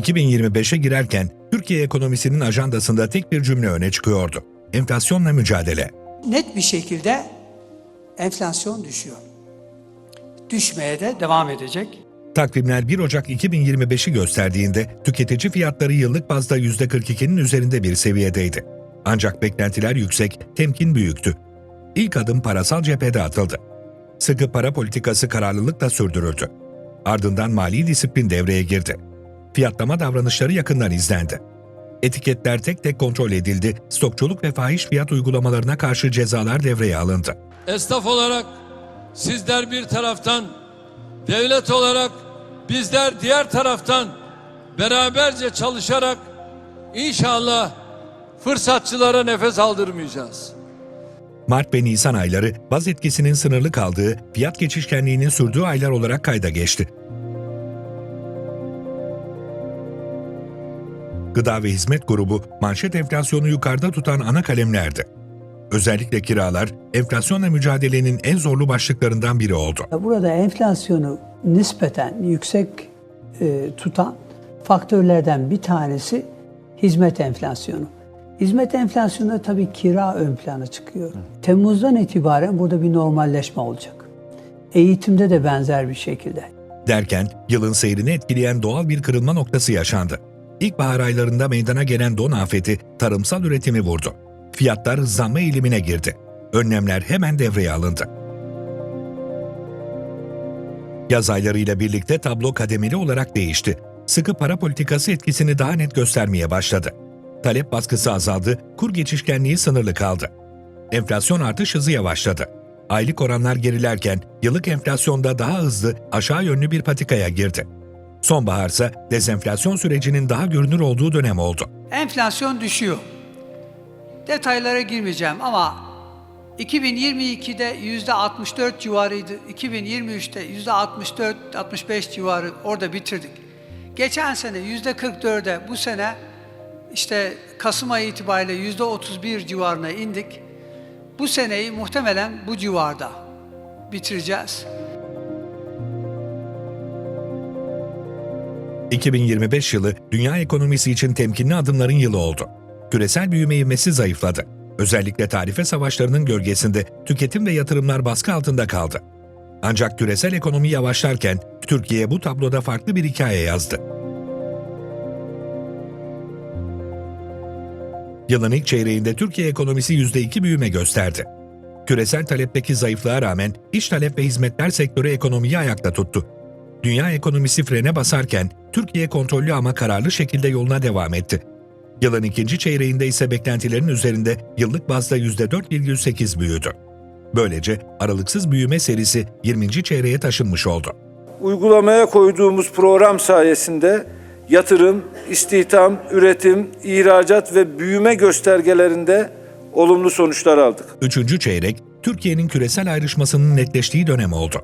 2025'e girerken Türkiye ekonomisinin ajandasında tek bir cümle öne çıkıyordu. Enflasyonla mücadele. net bir şekilde enflasyon düşüyor. Düşmeye de devam edecek. Takvimler 1 Ocak 2025'i gösterdiğinde tüketici fiyatları yıllık bazda %42'nin üzerinde bir seviyedeydi. Ancak beklentiler yüksek, temkin büyüktü. İlk adım parasal cephede atıldı. Sıkı para politikası kararlılıkla sürdürüldü. Ardından mali disiplin devreye girdi. Fiyatlama davranışları yakından izlendi. Etiketler tek tek kontrol edildi, stokçuluk ve fahiş fiyat uygulamalarına karşı cezalar devreye alındı. Esnaf olarak sizler bir taraftan, devlet olarak bizler diğer taraftan beraberce çalışarak inşallah fırsatçılara nefes aldırmayacağız. Mart ve Nisan ayları baz etkisinin sınırlı kaldığı, fiyat geçişkenliğinin sürdüğü aylar olarak kayda geçti. Gıda ve hizmet grubu manşet enflasyonu yukarıda tutan ana kalemlerdi. Özellikle kiralar enflasyonla mücadelenin en zorlu başlıklarından biri oldu. Burada enflasyonu nispeten yüksek e, tutan faktörlerden bir tanesi hizmet enflasyonu. Hizmet enflasyonunda tabii kira ön plana çıkıyor. Temmuz'dan itibaren burada bir normalleşme olacak. Eğitimde de benzer bir şekilde. Derken yılın seyrini etkileyen doğal bir kırılma noktası yaşandı. İlkbahar aylarında meydana gelen don afeti tarımsal üretimi vurdu. Fiyatlar hızlanma eğilimine girdi. Önlemler hemen devreye alındı. Yaz aylarıyla birlikte tablo kademeli olarak değişti. Sıkı para politikası etkisini daha net göstermeye başladı. Talep baskısı azaldı, kur geçişkenliği sınırlı kaldı. Enflasyon artış hızı yavaşladı. Aylık oranlar gerilerken yıllık enflasyonda daha hızlı aşağı yönlü bir patikaya girdi. Sonbaharsa dezenflasyon sürecinin daha görünür olduğu dönem oldu. Enflasyon düşüyor. Detaylara girmeyeceğim ama 2022'de yüzde 64 civarıydı. 2023'te yüzde 64-65 civarı orada bitirdik. Geçen sene yüzde 44'e bu sene işte Kasım ayı itibariyle yüzde 31 civarına indik. Bu seneyi muhtemelen bu civarda bitireceğiz. 2025 yılı dünya ekonomisi için temkinli adımların yılı oldu. Küresel büyüme ivmesi zayıfladı. Özellikle tarife savaşlarının gölgesinde tüketim ve yatırımlar baskı altında kaldı. Ancak küresel ekonomi yavaşlarken Türkiye bu tabloda farklı bir hikaye yazdı. Yılın ilk çeyreğinde Türkiye ekonomisi %2 büyüme gösterdi. Küresel talepteki zayıflığa rağmen iç talep ve hizmetler sektörü ekonomiyi ayakta tuttu. Dünya ekonomisi frene basarken Türkiye kontrollü ama kararlı şekilde yoluna devam etti. Yılın ikinci çeyreğinde ise beklentilerin üzerinde yıllık bazda %4,8 büyüdü. Böylece aralıksız büyüme serisi 20. çeyreğe taşınmış oldu. Uygulamaya koyduğumuz program sayesinde yatırım, istihdam, üretim, ihracat ve büyüme göstergelerinde olumlu sonuçlar aldık. Üçüncü çeyrek, Türkiye'nin küresel ayrışmasının netleştiği dönem oldu.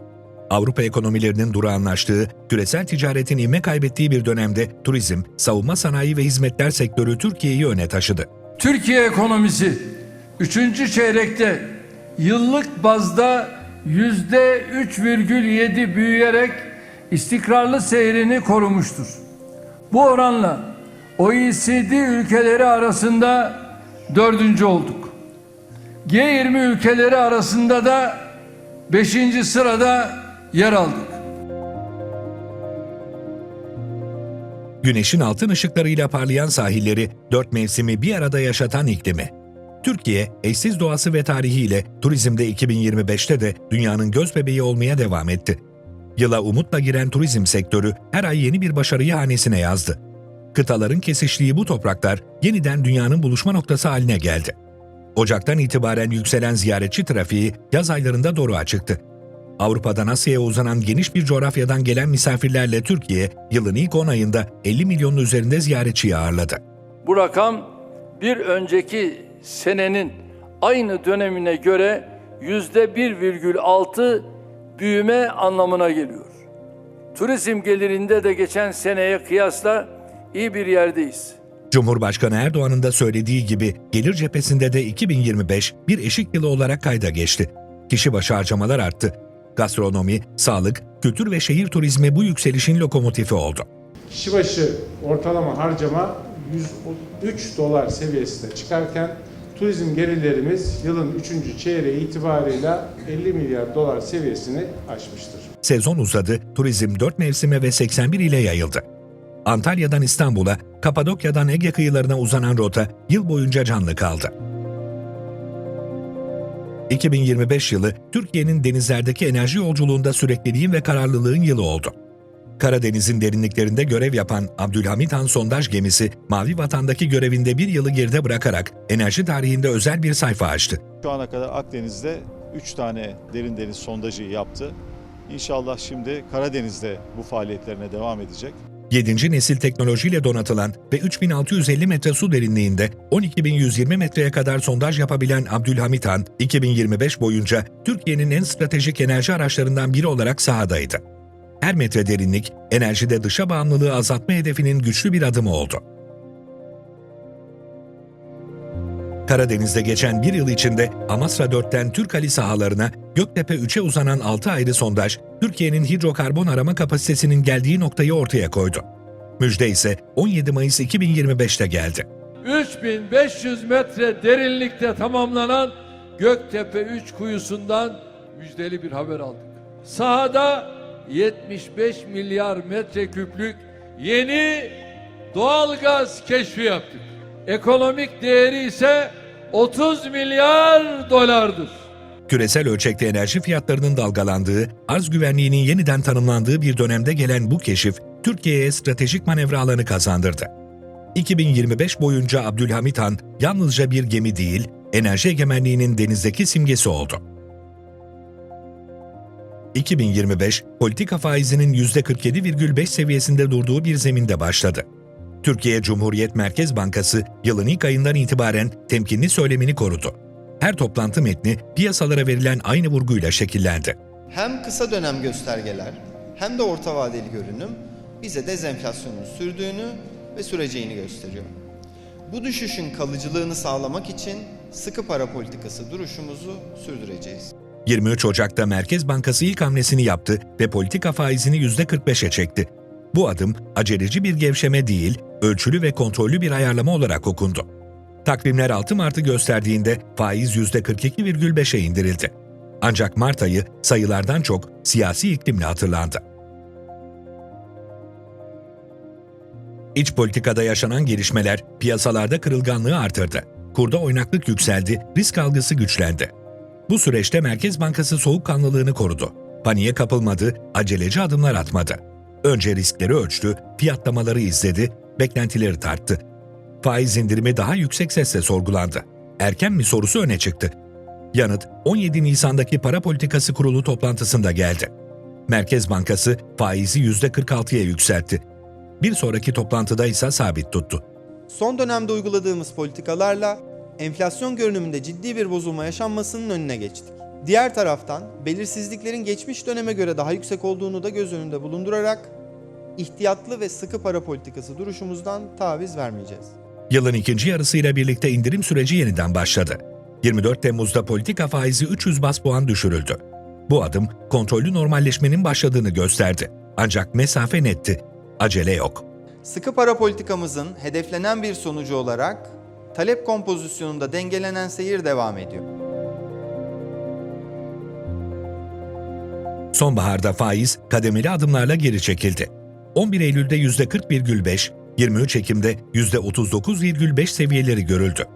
Avrupa ekonomilerinin durağanlaştığı, küresel ticaretin ivme kaybettiği bir dönemde turizm, savunma sanayi ve hizmetler sektörü Türkiye'yi öne taşıdı. Türkiye ekonomisi 3. çeyrekte yıllık bazda yüzde 3,7 büyüyerek istikrarlı seyrini korumuştur. Bu oranla OECD ülkeleri arasında dördüncü olduk. G20 ülkeleri arasında da beşinci sırada yer aldık. Güneşin altın ışıklarıyla parlayan sahilleri, dört mevsimi bir arada yaşatan iklimi. Türkiye, eşsiz doğası ve tarihiyle turizmde 2025'te de dünyanın göz bebeği olmaya devam etti. Yıla umutla giren turizm sektörü her ay yeni bir başarıyı hanesine yazdı. Kıtaların kesiştiği bu topraklar yeniden dünyanın buluşma noktası haline geldi. Ocaktan itibaren yükselen ziyaretçi trafiği yaz aylarında doğru çıktı. Avrupa'dan Asya'ya uzanan geniş bir coğrafyadan gelen misafirlerle Türkiye, yılın ilk 10 ayında 50 milyonun üzerinde ziyaretçiyi ağırladı. Bu rakam bir önceki senenin aynı dönemine göre yüzde 1,6 büyüme anlamına geliyor. Turizm gelirinde de geçen seneye kıyasla iyi bir yerdeyiz. Cumhurbaşkanı Erdoğan'ın da söylediği gibi gelir cephesinde de 2025 bir eşik yılı olarak kayda geçti. Kişi başı harcamalar arttı. Gastronomi, sağlık, kültür ve şehir turizmi bu yükselişin lokomotifi oldu. kişi başı ortalama harcama 103 dolar seviyesine çıkarken turizm gelirlerimiz yılın 3. çeyreği itibarıyla 50 milyar dolar seviyesini aşmıştır. Sezon uzadı, turizm 4 mevsime ve 81 ile yayıldı. Antalya'dan İstanbul'a, Kapadokya'dan Ege kıyılarına uzanan rota yıl boyunca canlı kaldı. 2025 yılı Türkiye'nin denizlerdeki enerji yolculuğunda sürekliliğin ve kararlılığın yılı oldu. Karadeniz'in derinliklerinde görev yapan Abdülhamit Han sondaj gemisi Mavi Vatan'daki görevinde bir yılı geride bırakarak enerji tarihinde özel bir sayfa açtı. Şu ana kadar Akdeniz'de 3 tane derin deniz sondajı yaptı. İnşallah şimdi Karadeniz'de bu faaliyetlerine devam edecek. 7. nesil teknolojiyle donatılan ve 3650 metre su derinliğinde 12120 metreye kadar sondaj yapabilen Abdülhamit Han, 2025 boyunca Türkiye'nin en stratejik enerji araçlarından biri olarak sahadaydı. Her metre derinlik, enerjide dışa bağımlılığı azaltma hedefinin güçlü bir adımı oldu. Karadeniz'de geçen bir yıl içinde Amasra 4'ten Türkali sahalarına, Göktepe 3'e uzanan 6 ayrı sondaj, Türkiye'nin hidrokarbon arama kapasitesinin geldiği noktayı ortaya koydu. Müjde ise 17 Mayıs 2025'te geldi. 3500 metre derinlikte tamamlanan Göktepe 3 kuyusundan müjdeli bir haber aldık. Sahada 75 milyar metreküplük yeni doğal gaz keşfi yaptık. Ekonomik değeri ise 30 milyar dolardır. Küresel ölçekte enerji fiyatlarının dalgalandığı, arz güvenliğinin yeniden tanımlandığı bir dönemde gelen bu keşif, Türkiye'ye stratejik manevra alanı kazandırdı. 2025 boyunca Abdülhamit Han yalnızca bir gemi değil, enerji egemenliğinin denizdeki simgesi oldu. 2025, politika faizinin %47,5 seviyesinde durduğu bir zeminde başladı. Türkiye Cumhuriyet Merkez Bankası yılın ilk ayından itibaren temkinli söylemini korudu. Her toplantı metni piyasalara verilen aynı vurguyla şekillendi. Hem kısa dönem göstergeler hem de orta vadeli görünüm bize dezenflasyonun sürdüğünü ve süreceğini gösteriyor. Bu düşüşün kalıcılığını sağlamak için sıkı para politikası duruşumuzu sürdüreceğiz. 23 Ocak'ta Merkez Bankası ilk hamlesini yaptı ve politika faizini %45'e çekti. Bu adım aceleci bir gevşeme değil, ölçülü ve kontrollü bir ayarlama olarak okundu. Takvimler 6 Mart'ı gösterdiğinde faiz %42,5'e indirildi. Ancak Mart ayı sayılardan çok siyasi iklimle hatırlandı. İç politikada yaşanan gelişmeler piyasalarda kırılganlığı artırdı. Kurda oynaklık yükseldi, risk algısı güçlendi. Bu süreçte Merkez Bankası soğukkanlılığını korudu. Paniğe kapılmadı, aceleci adımlar atmadı. Önce riskleri ölçtü, fiyatlamaları izledi, beklentileri tarttı. Faiz indirimi daha yüksek sesle sorgulandı. Erken mi sorusu öne çıktı. Yanıt 17 Nisan'daki Para Politikası Kurulu toplantısında geldi. Merkez Bankası faizi %46'ya yükseltti. Bir sonraki toplantıda ise sabit tuttu. Son dönemde uyguladığımız politikalarla enflasyon görünümünde ciddi bir bozulma yaşanmasının önüne geçtik. Diğer taraftan belirsizliklerin geçmiş döneme göre daha yüksek olduğunu da göz önünde bulundurarak ihtiyatlı ve sıkı para politikası duruşumuzdan taviz vermeyeceğiz. Yılın ikinci yarısıyla birlikte indirim süreci yeniden başladı. 24 Temmuz'da politika faizi 300 bas puan düşürüldü. Bu adım kontrollü normalleşmenin başladığını gösterdi. Ancak mesafe netti. Acele yok. Sıkı para politikamızın hedeflenen bir sonucu olarak talep kompozisyonunda dengelenen seyir devam ediyor. Sonbaharda faiz kademeli adımlarla geri çekildi. 11 Eylül'de %40,5, 23 Ekim'de %39,5 seviyeleri görüldü.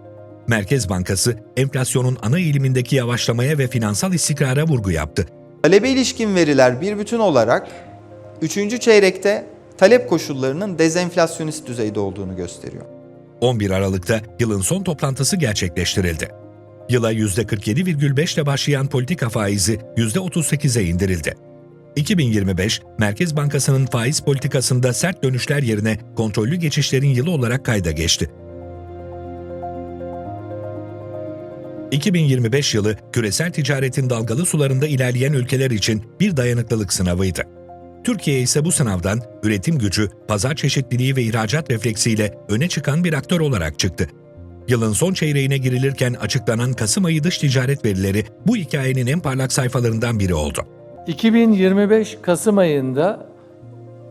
Merkez Bankası enflasyonun ana eğilimindeki yavaşlamaya ve finansal istikrara vurgu yaptı. Talebe ilişkin veriler bir bütün olarak 3. çeyrekte talep koşullarının dezenflasyonist düzeyde olduğunu gösteriyor. 11 Aralık'ta yılın son toplantısı gerçekleştirildi. Yıla %47,5 ile başlayan politika faizi %38'e indirildi. 2025, Merkez Bankası'nın faiz politikasında sert dönüşler yerine kontrollü geçişlerin yılı olarak kayda geçti. 2025 yılı küresel ticaretin dalgalı sularında ilerleyen ülkeler için bir dayanıklılık sınavıydı. Türkiye ise bu sınavdan üretim gücü, pazar çeşitliliği ve ihracat refleksiyle öne çıkan bir aktör olarak çıktı. Yılın son çeyreğine girilirken açıklanan Kasım ayı dış ticaret verileri bu hikayenin en parlak sayfalarından biri oldu. 2025 Kasım ayında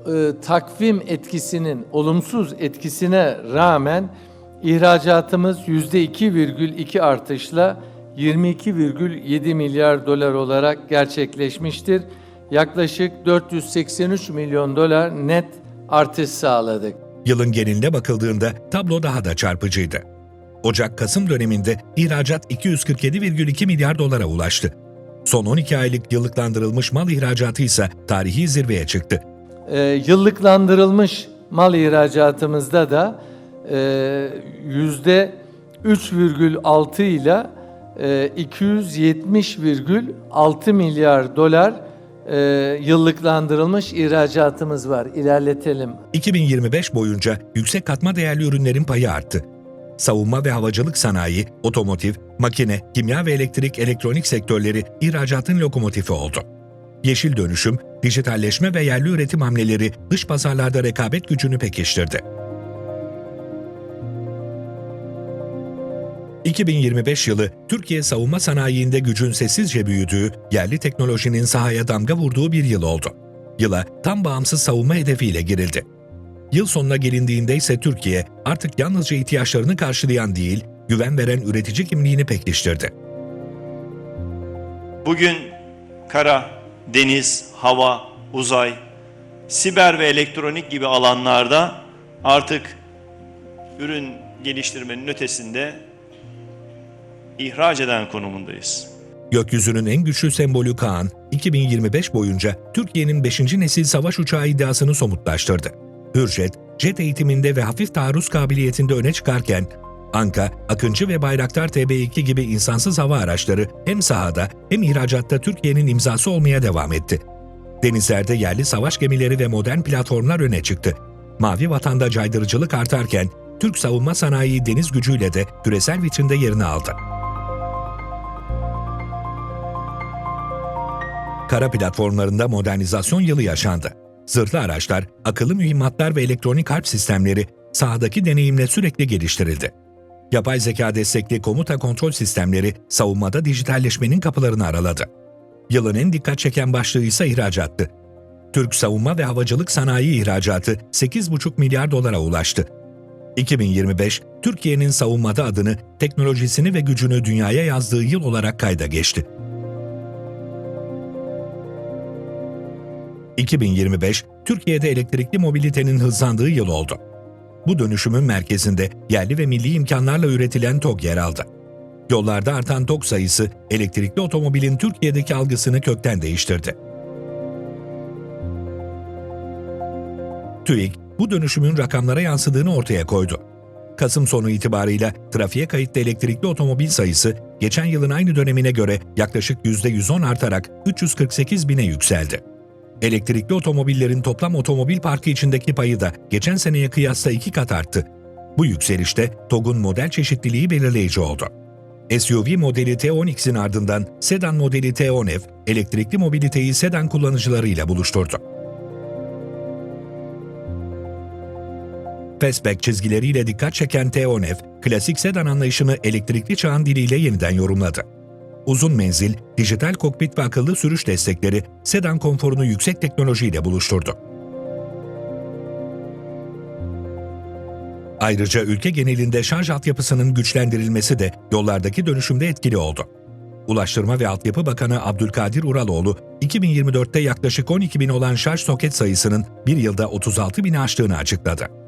e, takvim etkisinin olumsuz etkisine rağmen ihracatımız %2,2 artışla 22,7 milyar dolar olarak gerçekleşmiştir. Yaklaşık 483 milyon dolar net artış sağladık. Yılın geneline bakıldığında tablo daha da çarpıcıydı. Ocak-Kasım döneminde ihracat 247,2 milyar dolara ulaştı. Son 12 aylık yıllıklandırılmış mal ihracatı ise tarihi zirveye çıktı. e, yıllıklandırılmış mal ihracatımızda da e, yüzde 3,6 ile e, 270,6 milyar dolar e, yıllıklandırılmış ihracatımız var. İlerletelim. 2025 boyunca yüksek katma değerli ürünlerin payı arttı. Savunma ve havacılık sanayi, otomotiv, makine, kimya ve elektrik elektronik sektörleri ihracatın lokomotifi oldu. Yeşil dönüşüm, dijitalleşme ve yerli üretim hamleleri dış pazarlarda rekabet gücünü pekiştirdi. 2025 yılı Türkiye savunma sanayiinde gücün sessizce büyüdüğü, yerli teknolojinin sahaya damga vurduğu bir yıl oldu. Yıla tam bağımsız savunma hedefiyle girildi. Yıl sonuna gelindiğinde ise Türkiye artık yalnızca ihtiyaçlarını karşılayan değil, güven veren üretici kimliğini pekiştirdi. Bugün kara, deniz, hava, uzay, siber ve elektronik gibi alanlarda artık ürün geliştirmenin ötesinde ihraç eden konumundayız. Gökyüzünün en güçlü sembolü Kaan, 2025 boyunca Türkiye'nin 5. nesil savaş uçağı iddiasını somutlaştırdı. Hürjet, jet eğitiminde ve hafif taarruz kabiliyetinde öne çıkarken, Anka, Akıncı ve Bayraktar TB2 gibi insansız hava araçları hem sahada hem ihracatta Türkiye'nin imzası olmaya devam etti. Denizlerde yerli savaş gemileri ve modern platformlar öne çıktı. Mavi vatanda caydırıcılık artarken, Türk savunma sanayi deniz gücüyle de küresel vitrinde yerini aldı. Kara platformlarında modernizasyon yılı yaşandı. Zırhlı araçlar, akıllı mühimmatlar ve elektronik harp sistemleri sahadaki deneyimle sürekli geliştirildi. Yapay zeka destekli komuta kontrol sistemleri savunmada dijitalleşmenin kapılarını araladı. Yılın en dikkat çeken başlığı ise ihracattı. Türk savunma ve havacılık sanayi ihracatı 8,5 milyar dolara ulaştı. 2025, Türkiye'nin savunmada adını, teknolojisini ve gücünü dünyaya yazdığı yıl olarak kayda geçti. 2025, Türkiye'de elektrikli mobilitenin hızlandığı yıl oldu. Bu dönüşümün merkezinde yerli ve milli imkanlarla üretilen TOG yer aldı. Yollarda artan TOG sayısı elektrikli otomobilin Türkiye'deki algısını kökten değiştirdi. TÜİK, bu dönüşümün rakamlara yansıdığını ortaya koydu. Kasım sonu itibarıyla trafiğe kayıtlı elektrikli otomobil sayısı geçen yılın aynı dönemine göre yaklaşık %110 artarak 348 bine yükseldi. Elektrikli otomobillerin toplam otomobil parkı içindeki payı da geçen seneye kıyasla iki kat arttı. Bu yükselişte TOG'un model çeşitliliği belirleyici oldu. SUV modeli T10X'in ardından sedan modeli T10F, elektrikli mobiliteyi sedan kullanıcılarıyla buluşturdu. Fastback çizgileriyle dikkat çeken T10F, klasik sedan anlayışını elektrikli çağın diliyle yeniden yorumladı. Uzun menzil, dijital kokpit ve akıllı sürüş destekleri sedan konforunu yüksek teknolojiyle buluşturdu. Ayrıca ülke genelinde şarj altyapısının güçlendirilmesi de yollardaki dönüşümde etkili oldu. Ulaştırma ve Altyapı Bakanı Abdülkadir Uraloğlu, 2024'te yaklaşık 12 bin olan şarj soket sayısının bir yılda 36 bini aştığını açıkladı.